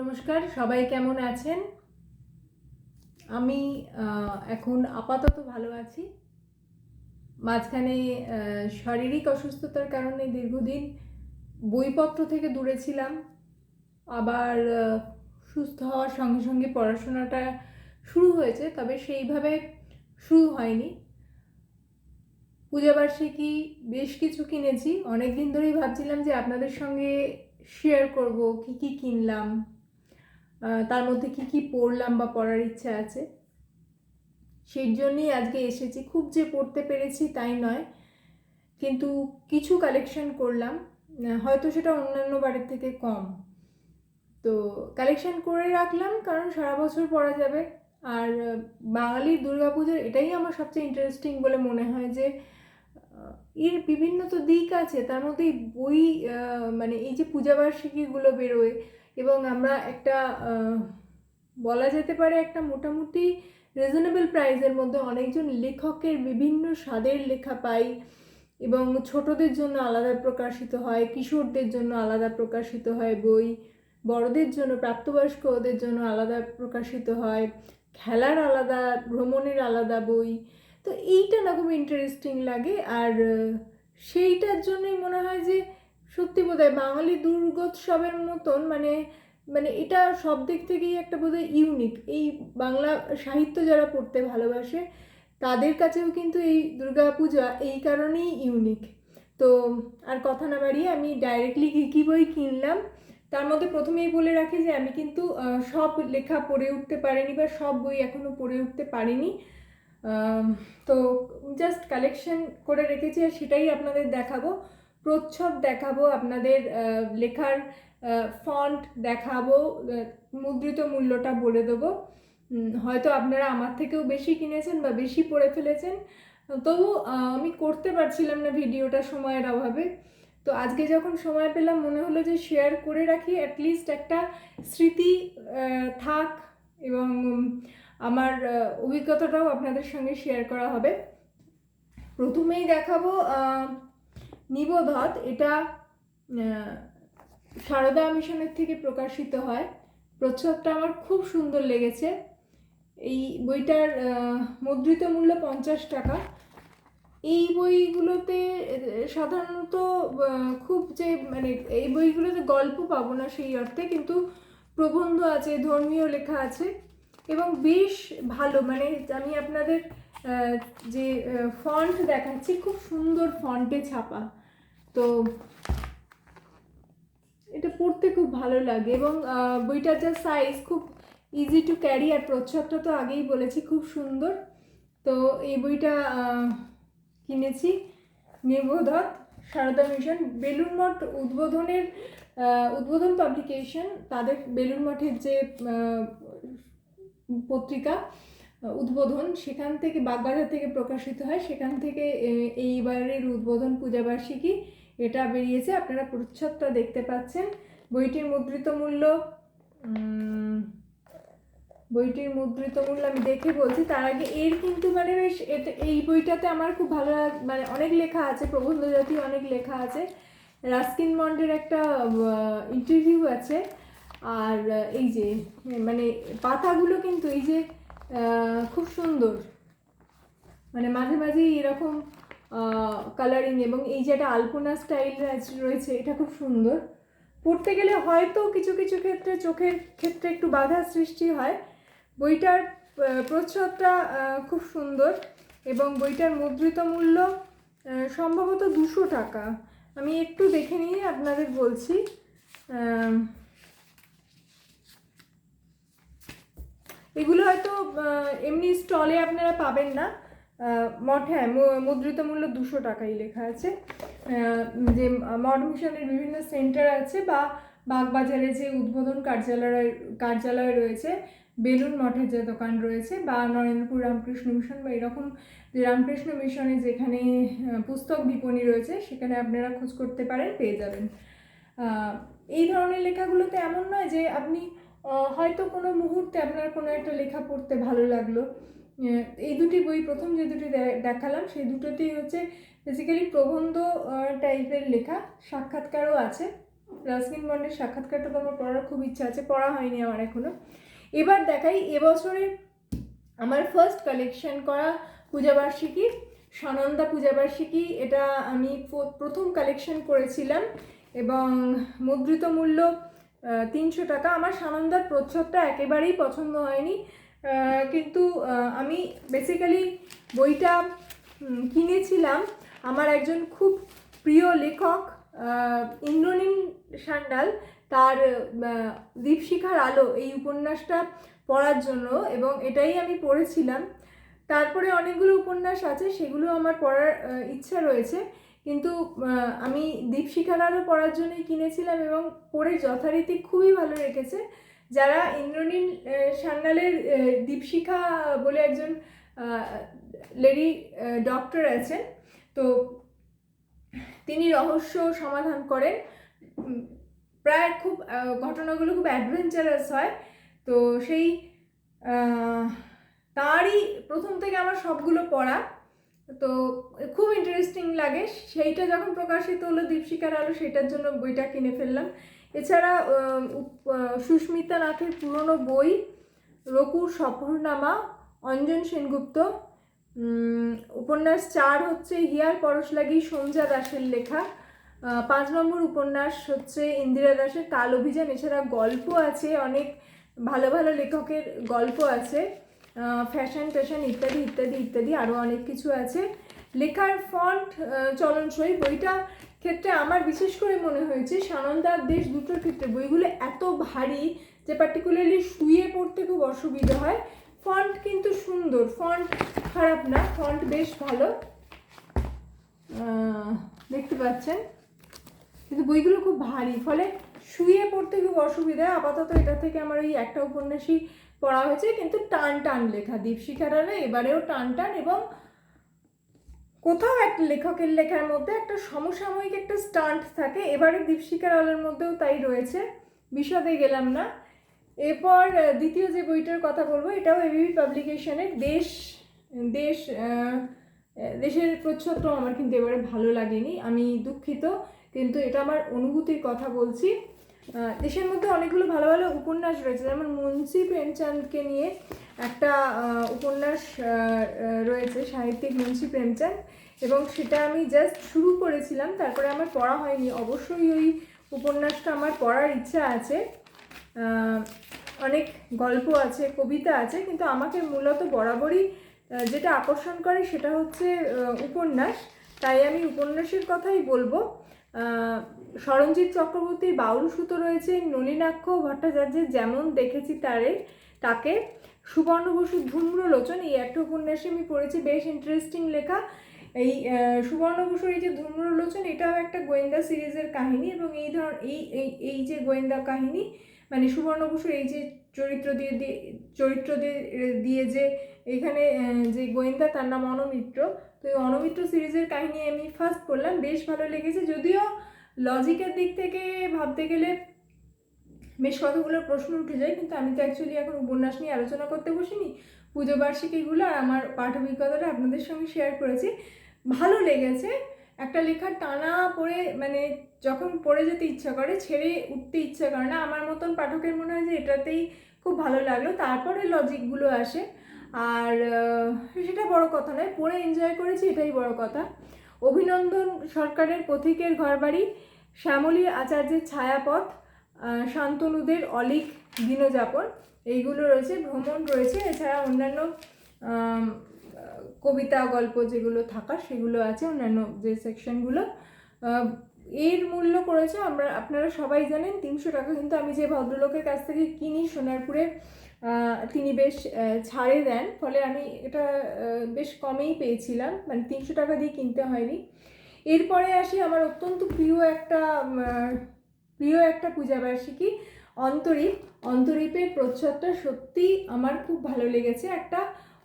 নমস্কার, সবাই কেমন আছেন? আমি এখন আপাতত ভালো আছি। মাঝখানে শারীরিক অসুস্থতার কারণে দীর্ঘদিন বইপত্র থেকে দূরে ছিলাম। আবার সুস্থ হওয়ার সঙ্গে সঙ্গে পড়াশোনাটা শুরু হয়েছে, তবে সেইভাবে শুরু হয়নি। পূজাবার্ষিকী বেশ কিছু কিনেছি। অনেক দিন ধরেই ভাবছিলাম যে আপনাদের সঙ্গে শেয়ার করব, কি কি কিনলাম। তার মধ্যে কি কি পড়লাম বা পড়ার ইচ্ছা আছে? সেই জন্যই আজকে এসেছি। খুব যে পড়তে পেরেছি তাই নয়, কিন্তু কিছু কালেকশন করলাম। হয়তো সেটা অন্যান্য বারের থেকে কম। তো কালেকশন করে রাখলাম, কারণ সারা বছর পড়া যাবে। আর বাঙালির দুর্গাপুজোর এটাই আমার সবচেয়ে ইন্টারেস্টিং বলে মনে হয় যে এর বিভিন্ন তো দিক আছে। তার মধ্যে বই মানে এই যে পূজাবার্ষিকীগুলো বেরোয় এবং আমরা একটা বলা যেতে পারে একটা মোটামুটি রিজনেবল প্রাইজের মধ্যে অনেকজন লেখকের বিভিন্ন স্বাদের লেখা পাই এবং ছোটদের জন্য আলাদা প্রকাশিত হয়, কিশোরদের জন্য আলাদা প্রকাশিত হয় বই, বড়দের জন্য প্রাপ্তবয়স্ক ওদের জন্য আলাদা প্রকাশিত হয়, খেলার আলাদা, ভ্রমণের আলাদা বই। তো এইটা না খুব ইন্টারেস্টিং লাগে আর, সেইটার জন্যই মনে হয় যে সত্যি বোধহয় বাঙালি দুর্গোৎসবের মতন মানে মানে এটা সব দিক থেকেই একটা বোধহয় ইউনিক এই বাংলা সাহিত্য যারা পড়তে ভালোবাসে, তাদের কাছেও কিন্তু এই দুর্গাপূজা এই কারণেই ইউনিক তো, আর কথা না বাড়িয়ে আমি ডাইরেক্টলি কী কী বই কিনলাম, তার মধ্যে প্রথমেই বলে রাখি যে আমি কিন্তু সব লেখা পড়ে উঠতে পারিনি বা সব বই এখনও পড়ে উঠতে পারিনি। তো জাস্ট কালেকশন করে রেখেছি আর সেটাই আপনাদের দেখাবো। প্রচ্ছদ দেখাবো, আপনাদের লেখার ফন্ট দেখাবো মুদ্রিত মূল্যটা বলে দেবো। হয়তো আপনারা আমার থেকেও বেশি কিনেছেন বা বেশি পড়ে ফেলেছেন। তবু আমি করতে পারছিলাম না ভিডিওটা সময়ের অভাবে। তো আজকে যখন সময় পেলাম, মনে হলো যে শেয়ার করে রাখি অ্যাটলিস্ট একটা স্মৃতি থাক এবং আমার অভিজ্ঞতাটাও আপনাদের সঙ্গে শেয়ার করা হবে। প্রথমেই দেখাবো নিবোধত এটা সারদা মিশনের থেকে প্রকাশিত হয়। প্রচ্ছদটা আমার খুব সুন্দর লেগেছে। এই বইটার মুদ্রিত মূল্য পঞ্চাশ টাকা। এই বইগুলোতে, সাধারণত খুব যে মানে এই বইগুলোতে গল্প পাবো না সেই অর্থে, কিন্তু প্রবন্ধ আছে, ধর্মীয় লেখা আছে, এবং বেশ ভালো। মানে আমি আপনাদের যে ফন্ট দেখাচ্ছি, খুব সুন্দর ফন্টে ছাপা। তো এটা পড়তে খুব ভালো লাগে এবং বইটার যা সাইজ খুব ইজি টু ক্যারি আর প্রচ্ছদটা তো আগেই বলেছি, খুব সুন্দর। তো এই বইটা কিনেছি নির্বোধক সারদা মিশন। বেলুন মঠ উদ্বোধনের উদ্বোধন পাবলিকেশন তাদের বেলুন মঠের যে পত্রিকা উদ্বোধন সেখান থেকে বাগবাজার থেকে প্রকাশিত হয়। সেখান থেকে এইবারের উদ্বোধন পূজাবার্ষিকী এটা বেরিয়েছে। আপনারা প্রচ্ছদটা দেখতে পাচ্ছেন। বইটির মুদ্রিত মূল্য বইটির মুদ্রিত মূল্য আমি দেখে বলছি। তার আগে এর কিন্তু মানে বেশ এই বইটাতে আমার খুব ভালো মানে অনেক লেখা আছে, প্রবন্ধ জাতীয় অনেক লেখা আছে। রাস্কিন মন্ডের একটা ইন্টারভিউ আছে। আর, এই যে মানে পাতাগুলো কিন্তু এই যে খুব সুন্দর। মানে মাঝে মাঝেই এরকম কালারিং এবং এই যে একটা আলপনা স্টাইল রয়েছে এটা খুব সুন্দর। পড়তে গেলে হয়তো কিছু কিছু ক্ষেত্রে চোখের ক্ষেত্রে একটু বাধা সৃষ্টি হয়। বইটার প্রচ্ছদটা খুব সুন্দর এবং বইটার মুদ্রিত মূল্য সম্ভবত দুশো টাকা। আমি একটু দেখে নিয়ে আপনাদের বলছি। এগুলো হয়তো এমনি স্টলে আপনারা পাবেন না। মঠ হ্যাঁ মুদ্রিত মূল্য দুশো টাকাই লেখা আছে। যে মঠ মিশনের বিভিন্ন সেন্টার আছে বা বাগবাজারে যে উদ্বোধন কার্যালয় কার্যালয় রয়েছে, বেলুন মঠের যে দোকান রয়েছে বা নরেন্দ্রপুর রামকৃষ্ণ মিশন বা এরকম যে রামকৃষ্ণ মিশনে যেখানে পুস্তক বিপণী রয়েছে, সেখানে আপনারা খোঁজ করতে পারেন, পেয়ে যাবেন। এই ধরনের লেখাগুলোতে এমন নয় যে আপনি হয়তো কোনো মুহূর্তে আপনার কোনো একটা লেখা পড়তে ভালো লাগল। এই দুটি বই, প্রথম যে দুটি দেখালাম, সেই দুটোতেই হচ্ছে বেসিক্যালি প্রবন্ধ টাইপের লেখা, সাক্ষাৎকারও আছে। রাস্কিন বন্ডের সাক্ষাৎকারটা তো আমার পড়ার খুব ইচ্ছা আছে, পড়া হয়নি আমার এখনও এবার দেখাই এবছরের আমার ফার্স্ট কালেকশন করা পূজাবার্ষিকী সানন্দা পূজাবার্ষিকী এটা আমি প্রথম কালেকশন করেছিলাম এবং মুদ্রিত মূল্য তিনশো টাকা। আমার সানন্দার প্রচ্ছদটা একেবারেই পছন্দ হয়নি। কিন্তু আমি বেসিক্যালি বইটা কিনেছিলাম। আমার একজন খুব প্রিয় লেখক ইন্দ্রনীল সান্যাল তার দীপশিখার আলো এই উপন্যাসটা পড়ার জন্য এবং এটাই আমি পড়েছিলাম। তারপরে অনেকগুলো উপন্যাস আছে, সেগুলো আমার পড়ার ইচ্ছা রয়েছে। কিন্তু আমি দীপশিখার আলো পড়ার জন্যই কিনেছিলাম এবং পড়ে যথারীতি খুবই ভালো রেখেছে। যারা ইন্দ্রনীল সান্যালের দীপশিখা বলে একজন লেডি ডক্টর আছেন, তো তিনি রহস্য সমাধান করেন। প্রায় খুব ঘটনাগুলো খুব অ্যাডভেঞ্চারাস হয়। তো সেই তারই প্রথম থেকে আমার সবগুলো পড়া। তো খুব ইন্টারেস্টিং লাগে। সেইটা যখন প্রকাশিত হলো দীপশিকার আলো সেটার জন্য বইটা কিনে ফেললাম। এছাড়া সুস্মিতা নাথের পুরনো বই, রকুর সফরনামা, অঞ্জন সেনগুপ্ত উপন্যাস চার হচ্ছে হিয়ার পরশ লাগি সঞ্জা দাসের লেখা। পাঁচ নম্বর উপন্যাস হচ্ছে ইন্দিরা দাসের কাল অভিযান। এছাড়া গল্প আছে, অনেক ভালো ভালো লেখকের গল্প আছে। ফ্যাশন ট্যাশন ইত্যাদি ইত্যাদি ইত্যাদি আরও অনেক কিছু আছে। লেখার ফন্ট চলনসই। বইটা ক্ষেত্রে আমার বিশেষ করে মনে হয়েছে, সানন্দার দেশ দুটোর ক্ষেত্রে বইগুলো এত ভারী যে পার্টিকুলারলি শুয়ে পড়তে খুব অসুবিধা হয়। ফন্ট কিন্তু সুন্দর ফন্ট খারাপ না ফন্ট বেশ ভালো। দেখতে পাচ্ছেন? কিন্তু বইগুলো খুব ভারী, ফলে শুয়ে অসুবিধা আপাতত এটা থেকে আমার ওই একটা উপন্যাসই পড়া হয়েছে, কিন্তু টান টান লেখা দীপশিখারালে এবারেও টান টান এবং কোথাও একটা লেখকের লেখার মধ্যে একটা সমসাময়িক একটা স্টান্ট থাকে, এবারে দীপশিকার আলোর মধ্যেও তাই রয়েছে, বিশদে গেলাম না। এরপর দ্বিতীয় যে বইটার কথা বলব, এটাও এবিবি পাবলিকেশনের, দেশ দেশ দেশের প্রচ্ছদটাও আমার কিন্তু এবারে ভালো লাগেনি, আমি দুঃখিত, কিন্তু এটা আমার অনুভূতির কথা বলছি। দেশের মধ্যে অনেকগুলো ভালো ভালো উপন্যাস রয়েছে, যেমন মুন্সি প্রেমচাঁদকে নিয়ে একটা উপন্যাস রয়েছে, সাহিত্যিক মুন্সি প্রেমচাঁদ, এবং সেটা আমি জাস্ট শুরু করেছিলাম, তারপরে আমার পড়া হয়নি, অবশ্যই ওই উপন্যাসটা আমার পড়ার ইচ্ছা আছে। অনেক গল্প আছে, কবিতা আছে, কিন্তু আমাকে মূলত বরাবরই যেটা আকর্ষণ করে সেটা হচ্ছে উপন্যাস, তাই আমি উপন্যাসের কথাই বলব। সরঞ্জিৎ চক্রবর্তীর বাউল সুতো রয়েছে নলিনাক্ষ ভট্টাচার্যের যেমন দেখেছি তারে, তাকে। সুবর্ণ বসু ধূম্রলোচন, এই একটা উপন্যাসে আমি পড়েছি, বেশ ইন্টারেস্টিং লেখা। এই সুবর্ণ বসুর এই যে ধূম্রলোচন, এটাও একটা গোয়েন্দা সিরিজের কাহিনী এবং এই ধর, এই এই এই যে গোয়েন্দা কাহিনী মানে সুবর্ণ বসুর এই যে চরিত্র দিয়ে দিয়ে, চরিত্র দিয়ে দিয়ে যে এখানে যে গোয়েন্দা, তার নাম অনমিত্র। তো এই অনমিত্র সিরিজের কাহিনী আমি ফার্স্ট পড়লাম, বেশ ভালো লেগেছে, যদিও লজিকের দিক থেকে ভাবতে গেলে বেশ কতগুলো প্রশ্ন উঠে যায়, কিন্তু আমি তো অ্যাকচুয়ালি এখন উপন্যাস নিয়ে আলোচনা করতে বসিনি। পুজো বার্ষিকীগুলো আর আমার পাঠ অভিজ্ঞতাটা আপনাদের সঙ্গে শেয়ার করেছি। ভালো লেগেছে। একটা লেখার টানা পড়ে মানে যখন পড়ে যেতে ইচ্ছা করে, ছেড়ে উঠতে ইচ্ছা করে না, আমার মতন পাঠকের মনে হয় যে এটাতেই খুব ভালো লাগল। তারপরে লজিকগুলো আসে। আর সেটা বড় কথা নয়, পড়ে এনজয় করেছি, এটাই বড় কথা। অভিনন্দন সরকারের পথিকের ঘরবাড়ি। শ্যামলী আচার্যের ছায়াপথ শান্তনুদের অলিক দিনযাপন, এইগুলো রয়েছে, ভ্রমণ রয়েছে। এছাড়া অন্যান্য কবিতা, গল্প যেগুলো থাকা, সেগুলো আছে, অন্যান্য যে সেকশনগুলো। এর মূল্য করেছে আমরা, আপনারা সবাই জানেন, তিনশো টাকা কিন্তু আমি যে ভদ্রলোকের কাছ থেকে কিনি সোনারপুরে তিনি বেশ ছাড়ে দেন। ফলে আমি এটা বেশ কমেই পেয়েছিলাম। মানে তিনশো টাকা দিয়ে কিনতে হয়নি। এরপরে আসি আমার অত্যন্ত প্রিয় একটা প্রিয় একটা পূজাবার্ষিকী অন্তরীপ। অন্তরীপের প্রচ্ছদটা সত্যি আমার খুব ভালো লেগেছে, একটা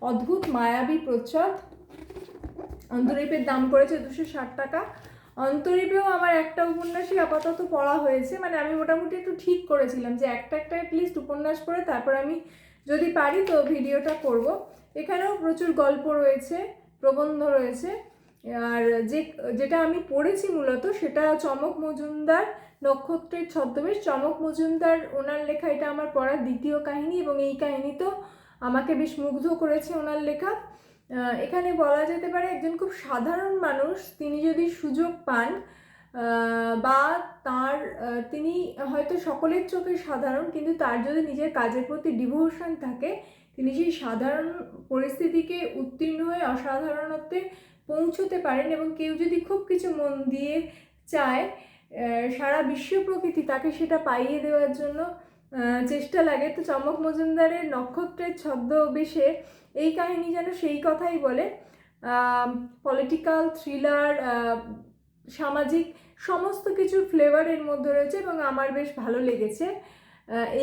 অদ্ভুত মায়াবী প্রচ্ছদ। অন্তরীপের দাম পড়েছে দুশো ষাট টাকা। অন্তরীপেও আমার একটা উপন্যাসই আপাতত পড়া হয়েছে মানে আমি মোটামুটি একটু ঠিক করেছিলাম যে একটা একটা অ্যাটলিস্ট উপন্যাস পড়ে তারপর আমি যদি পারি তো ভিডিওটা করব। এখানেও প্রচুর গল্প রয়েছে, প্রবন্ধ রয়েছে। আর যে, যেটা আমি পড়েছি মূলত সেটা চমক মজুমদার নক্ষত্রের ছদ্মবেশ। চমক মজুমদার, ওনার লেখা এটা আমার পড়ার দ্বিতীয় কাহিনী এবং এই কাহিনী তো আমাকে বেশ মুগ্ধ করেছে ওনার লেখা। এখানে বলা যেতে পারে একজন খুব সাধারণ মানুষ, তিনি যদি সুযোগ পান বা তার তিনি হয়তো সকলের চোখে সাধারণ, কিন্তু তার যদি নিজের কাজের প্রতি ডিভোশন থাকে, তিনি সেই সাধারণ পরিস্থিতিকে উত্তীর্ণ হয়ে অসাধারণত্বে পৌঁছতে পারেন এবং কেউ যদি খুব কিছু মন দিয়ে চায় সারা বিশ্ব প্রকৃতি তাকে সেটা পাইয়ে দেওয়ার জন্য চেষ্টা লাগে। তো চমক মজুমদারের নক্ষত্রের ছদ্মবেশে এই কাহিনী যেন সেই কথাই বলে পলিটিক্যাল থ্রিলার সামাজিক সমস্ত কিছুর ফ্লেভারের মধ্যে রয়েছে এবং আমার বেশ ভালো লেগেছে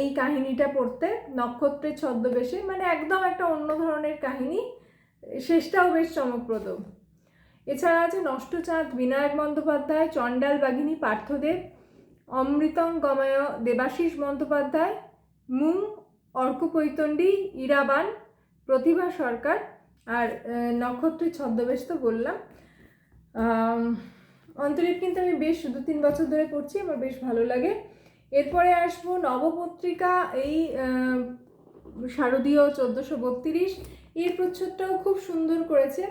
এই কাহিনীটা পড়তে, নক্ষত্রের ছদ্মবেশে। মানে একদম একটা অন্য ধরনের কাহিনী শেষটাও বেশ চমকপ্রদ। এছাড়া আছে নষ্টচাঁদ, বিনায়ক বন্দ্যোপাধ্যায়, চণ্ডাল বাঘিনী, পার্থদেব, অমৃতং গময়, দেবাশিস বন্দ্যোপাধ্যায়, মুং অর্কপৈতণ্ডী ইরাবান প্রতিভা সরকার আর নক্ষত্রের ছদ্মবেশ তো বললাম। অন্তরীপ কিন্তু আমি বেশ দু তিন বছর ধরে পড়ছি, আমার বেশ ভালো লাগে। এরপরে আসব নবপত্রিকা, এই শারদীয় চোদ্দোশো বত্রিশ। এর প্রচ্ছদটাও খুব সুন্দর করেছে।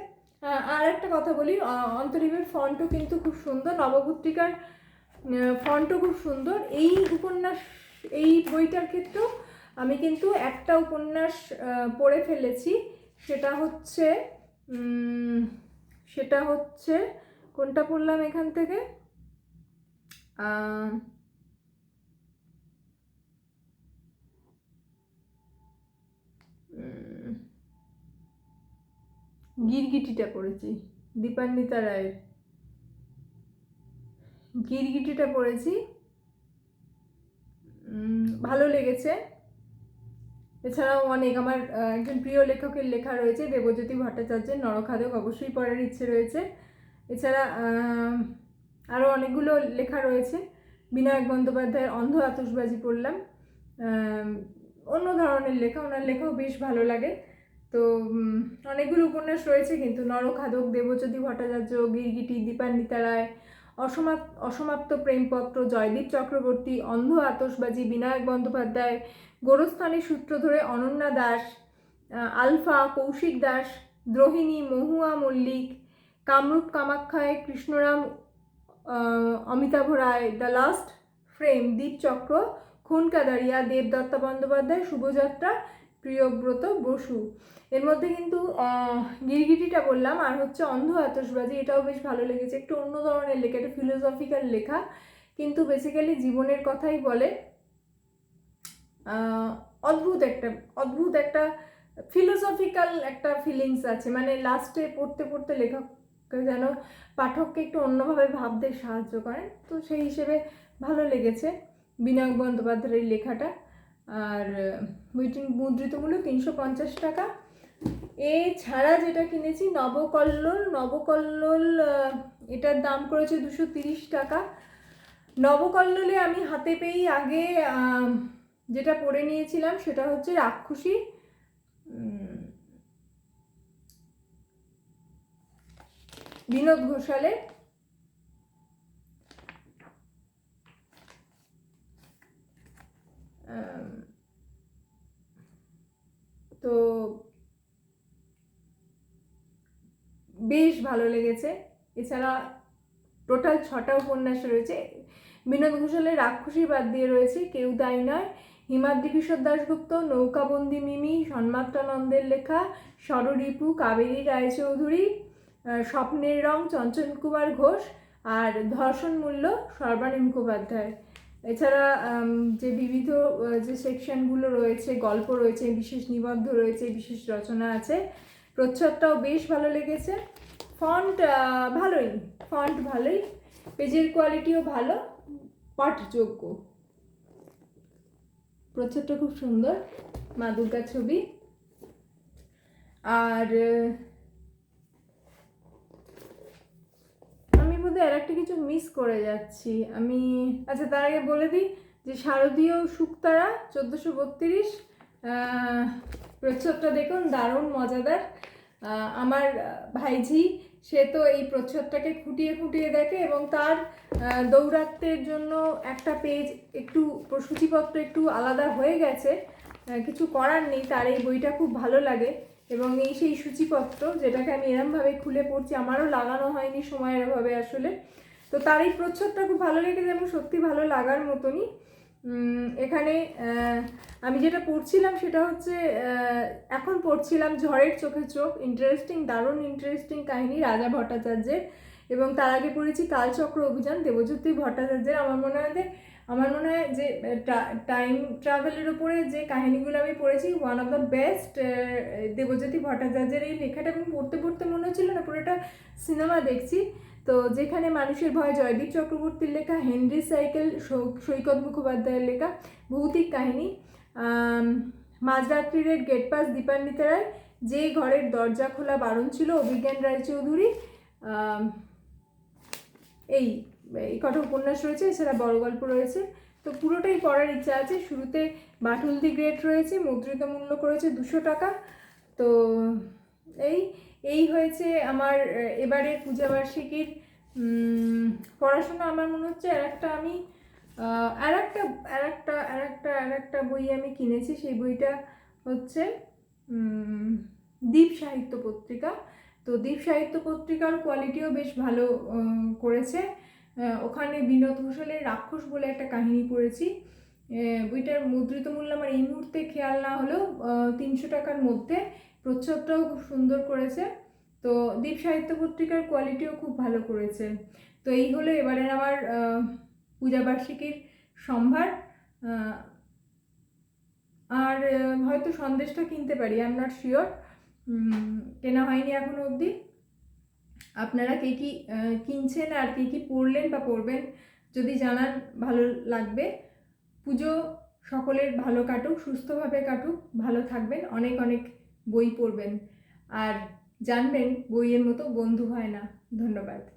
আর একটা কথা বলি অন্তরীপের ফন্টও কিন্তু খুব সুন্দর, নবপত্রিকার ফন্টও খুব সুন্দর। এই উপন্যাস, এই বইটার ক্ষেত্রেও আমি কিন্তু একটা উপন্যাস পড়ে ফেলেছি। সেটা হচ্ছে সেটা হচ্ছে, কোনটা পড়লাম এখান থেকে? গিরগিটিটা পড়েছি, দীপান্বিতা রায়ের। গিরগিটিটা পড়েছি ভালো লেগেছে। এছাড়াও অনেক, আমার একজন প্রিয় লেখকের লেখা রয়েছে, দেবজ্যোতি ভট্টাচার্যের নরখাদক অবশ্যই পড়ার ইচ্ছে রয়েছে। এছাড়া আরও অনেকগুলো লেখা রয়েছে। বিনায়ক বন্দ্যোপাধ্যায়ের অন্ধ আতসবাজি পড়লাম। অন্য ধরনের লেখা, ওনার লেখাও বেশ ভালো লাগে। তো অনেকগুলো উপন্যাস রয়েছে কিন্তু নরখাদক, দেবজ্যোতি ভট্টাচার্য, গিরগিটি, দীপান্বিতা রায়, অসমাপ, অসমাপ্ত প্রেমপত্র, জয়দীপ চক্রবর্তী, অন্ধ আতসবাজি বিনায়ক বন্দ্যোপাধ্যায়, গোরস্থানের সূত্র ধরে Ananya Das alpha Kaushik Das, Drohini Mahua Mallick, Kamrup কামাখ্যায় Krishnaram Amitabh Roy, the last frame দীপচক্র খুনকাদারিয়া, দেবদত্তা বন্দ্যোপাধ্যায়, শুভযাত্রা, প্রিয়ব্রত বসু। এর মধ্যে কিন্তু গিরগিটিটা বললাম, আর হচ্ছে অন্ধ আতসবাজি এটাও বেশ ভালো লেগেছে। একটু অন্য ধরনের লেখা এটা ফিলোসফিক্যাল লেখা, কিন্তু বেসিক্যালি জীবনের কথাই বলে। অদ্ভুত একটা অদ্ভুত একটা ফিলোসফিক্যাল একটা ফিলিংস আছে। মানে লাস্টে পড়তে পড়তে লেখক যেন পাঠককে একটু অন্যভাবে ভাবতে সাহায্য করেন, তো সেই হিসেবে ভালো লেগেছে বিনায়ক বন্দ্যোপাধ্যায়ের লেখাটা। আর মুদ্রিত মূল্য তিনশো পঞ্চাশ টাকা। এছাড়া যেটা কিনেছি, নবকল্লোল নবকল্লোল এটার দাম করেছে দুশো তিরিশ টাকা। নবকল্লোলে আমি হাতে পেয়েই আগে যেটা পরে নিয়েছিলাম সেটা হচ্ছে রাক্ষসী। বিনোদ ঘোষালের। তো বেশ ভালো লেগেছে। এছাড়া টোটাল ছটা উপন্যাস রয়েছে। বিনোদ ঘোষালের রাক্ষসী বাদ দিয়ে রয়েছে কেউ দায় নয়। হিমাদ্রি কিশোর দাশগুপ্ত, নৌকাবন্দি মিমি সন্মাত্রানন্দের লেখা ষড়রিপু কাবেরী রায়চৌধুরী স্বপ্নের রং চঞ্চল কুমার ঘোষ আর ধর্ষণ মূল্য সর্বাণী মুখোপাধ্যায়। এছাড়া যে বিবিধ যে সেকশনগুলো রয়েছে, গল্প রয়েছে, বিশেষ নিবন্ধ রয়েছে, বিশেষ রচনা আছে প্রচ্ছদটাও বেশ ভালো লেগেছে। ফন্ট ভালোই ফন্ট ভালোই। পেজের কোয়ালিটিও ভালো, পাঠযোগ্য। প্রচ্ছদটা খুব সুন্দর মা দুর্গার ছবি। আর, আমি বোধহয় আর একটা কিছু মিস করে যাচ্ছি। আমি আচ্ছা তার আগে বলে দিই যে শারদীয় শুক্তারা চোদ্দোশো বত্রিশ প্রচ্ছদটা দেখুন দারুণ মজাদার। আমার ভাইঝি সে তো এই প্রচ্ছদটাকে খুঁটিয়ে খুঁটিয়ে দেখে এবং তার আহ, দৌরাত্ম্যের জন্য একটা পেজ একটু সূচিপত্র একটু আলাদা হয়ে গেছে। কিছু করার নেই তার এই বইটা খুব ভালো লাগে এবং এই সেই সূচিপত্র যেটাকে আমি এরমভাবে খুলে পড়ছি আমারও লাগানো হয়নি সময়ের অভাবে আসলে। তো তার এই প্রচ্ছদটা খুব ভালো লেগেছে এবং সত্যি ভালো লাগার মতনই। এখানে আমি যেটা পড়ছিলাম সেটা হচ্ছে এখন পড়ছিলাম ঝড়ের চোখে চোখ ইন্টারেস্টিং দারুণ ইন্টারেস্টিং কাহিনী রাজা ভট্টাচার্যের এবং তার আগে পড়েছি কালচক্র অভিযান, দেবজ্যোতি ভট্টাচার্যের। আমার মনে হয় আমার মনে হয় যে টাইম ট্রাভেলের উপরে যে কাহিনীগুলো আমি পড়েছি one of the best Debjyoti ভট্টাচার্যের এই লেখাটা আমি পড়তে পড়তে মনে হচ্ছিল না, পুরোটা সিনেমা দেখছি। তো যেখানে মানুষের ভয় জয়দীপ চক্রবর্তীর লেখা হেনরি সাইকেল সৈকত মুখোপাধ্যায়ের লেখা ভৌতিক কাহিনী আম, মাঝরাত্রির গেট পাস দীপান্বিতা রায় যে ঘরের দরজা খোলা বারণ ছিল অভিজ্ঞান রায়চৌধুরী এই এই কটা উপন্যাস রয়েছে এছাড়া বড় গল্প রয়েছে। তো পুরোটাই পড়ার ইচ্ছা আছে শুরুতে বাটুল দি গ্রেট রয়েছে মুদ্রিত মূল্য করেছে দুশো টাকা। তো এই এই হয়েছে আমার আহ, এবারের পূজাবার্ষিকীর পড়াশোনা আমার মনে হচ্ছে আর একটা আমি আর একটা আর একটা আর একটা আর একটা বই আমি কিনেছি সেই বইটা হচ্ছে দ্বীপ সাহিত্য পত্রিকা। তো দ্বীপ সাহিত্য পত্রিকার কোয়ালিটিও বেশ ভালো করেছে। ওখানে বিনোদ ঘোষালের রাক্ষস বলে একটা কাহিনী পড়েছি। বইটার মুদ্রিত মূল্য আমার এই মুহূর্তে খেয়াল না হলেও তিনশো টাকার মধ্যে প্রচ্ছদটাও খুব সুন্দর করেছে। তো দ্বীপ সাহিত্য পত্রিকার কোয়ালিটিও খুব ভালো করেছে। তো এই হলো এবারের আমার পূজাবার্ষিকীর সম্ভার। আর হয়তো সন্দেশটা কিনতে পারি আই নট শিওর কেনা হয়নি এখনও অবধি। আপনারা কে কী কিনছেন আর কে কী পড়লেন বা পড়বেন যদি জানান, ভালো লাগবে। পুজো সকলের ভালো কাটুক, সুস্থভাবে কাটুক, ভালো থাকবেন। অনেক অনেক বই পড়বেন। আর জানবেন বইয়ের মতো বন্ধু হয় না। ধন্যবাদ।